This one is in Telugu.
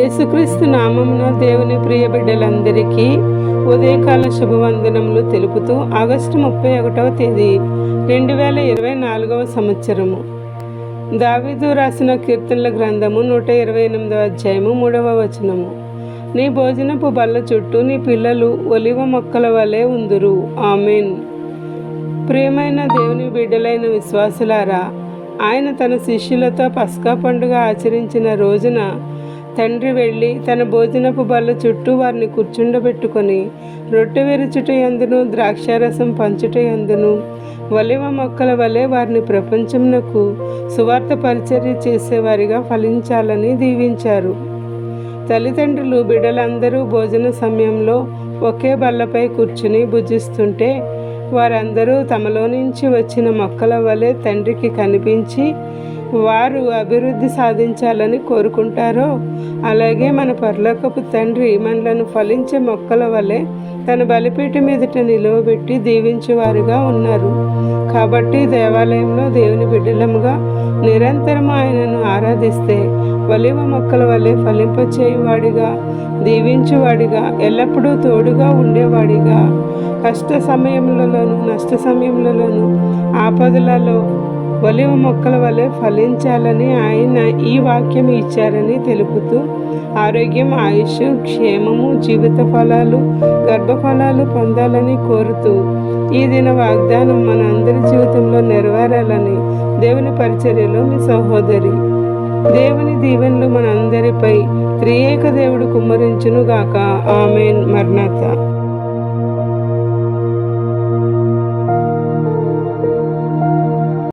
యేసుక్రీస్తు నామమున దేవుని ప్రియ బిడ్డలందరికీ ఉదయకాల శుభవందనములు తెలుపుతూ ఆగస్టు ముప్పై ఒకటవ తేదీ రెండు వేల ఇరవై నాలుగవ సంవత్సరము. దావీదు రాసిన కీర్తనల గ్రంథము నూట ఇరవై ఎనిమిదవ అధ్యాయము మూడవ వచనము. నీ భోజనపు బల్ల చుట్టూ నీ పిల్లలు ఒలివ మొక్కల వలె ఉందురు. ఆమెన్. ప్రియమైన దేవుని బిడ్డలైన విశ్వాసులారా ఆయన తన శిష్యులతో పస్కా పండుగ ఆచరించిన రోజున తండ్రి వెళ్ళి తన భోజనపు బల్ల చుట్టూ వారిని కూర్చుండబెట్టుకొని రొట్టె విరుచుట ఎందును ద్రాక్షారసం పంచుట ఎందును వలివ మొక్కల వలె వారిని ప్రపంచమునకు సువార్త పరిచర్య చేసేవారిగా ఫలించాలని దీవించారు. తల్లిదండ్రులు బిడ్డలందరూ భోజన సమయంలో ఒకే బల్లపై కూర్చుని భుజిస్తుంటే వారందరూ తమలో నుంచి వచ్చిన మొక్కల వలె తండ్రికి కనిపించి వారు అభివృద్ధి సాధించాలని కోరుకుంటారో అలాగే మన పరలోకపు తండ్రి మనలను ఫలించే మొక్కల వలె తన బలిపీఠ మీదట నిలువబెట్టి దీవించేవారుగా ఉన్నారు. కాబట్టి దేవాలయంలో దేవుని బిడ్డలముగా నిరంతరం ఆయనను ఆరాధిస్తే వలివ మొక్కల వలె ఫలింపచేయువాడిగా దీవించువాడిగా ఎల్లప్పుడూ తోడుగా ఉండేవాడిగా. కష్ట సమయములలోను నష్ట సమయములలోను ఆపదలలో ఒలివ మొక్కల వలె ఫలించాలని ఆయన ఈ వాక్యం ఇచ్చారని తెలుపుతూ ఆరోగ్యం ఆయుష్ క్షేమము జీవిత ఫలాలు గర్భఫలాలు పొందాలని కోరుతూ ఈ దిన వాగ్దానం మన అందరి జీవితంలో నెరవేరాలని దేవుని పరిచర్యలో మీ సహోదరి దేవుని దీవెనలు మనందరిపై త్రియేక దేవుడు కుమ్మరించునుగాక. ఆమెన్. మర్నాథ